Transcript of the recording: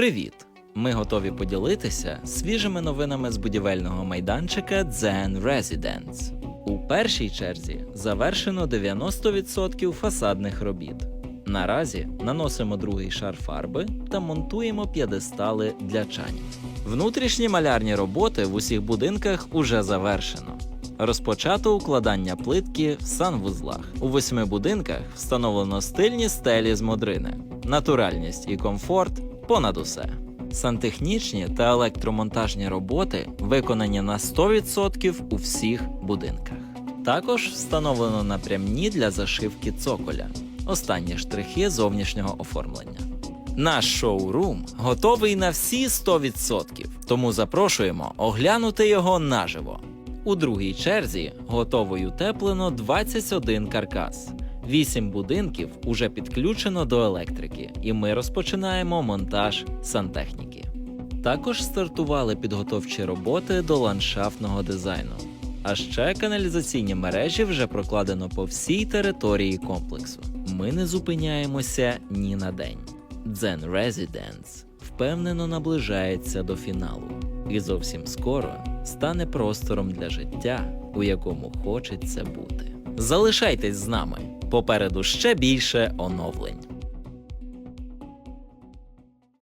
Привіт! Ми готові поділитися свіжими новинами з будівельного майданчика Zen Residence. У першій черзі завершено 90% фасадних робіт. Наразі наносимо другий шар фарби та монтуємо п'єдестали для чанів. Внутрішні малярні роботи в усіх будинках уже завершено. Розпочато укладання плитки в санвузлах. У восьми будинках встановлено стильні стелі з модрини, натуральність і комфорт понад усе. Сантехнічні та електромонтажні роботи виконані на 100% у всіх будинках. Також встановлено напрямні для зашивки цоколя, останні штрихи зовнішнього оформлення. Наш шоурум готовий на всі 100%, тому запрошуємо оглянути його наживо. У другій черзі готово й утеплено 21 каркас. 8 будинків уже підключено до електрики, і ми розпочинаємо монтаж сантехніки. Також стартували підготовчі роботи до ландшафтного дизайну. А ще каналізаційні мережі вже прокладено по всій території комплексу. Ми не зупиняємося ні на день. Zen Residence впевнено наближається до фіналу і зовсім скоро стане простором для життя, у якому хочеться бути. Залишайтесь з нами. Попереду ще більше оновлень.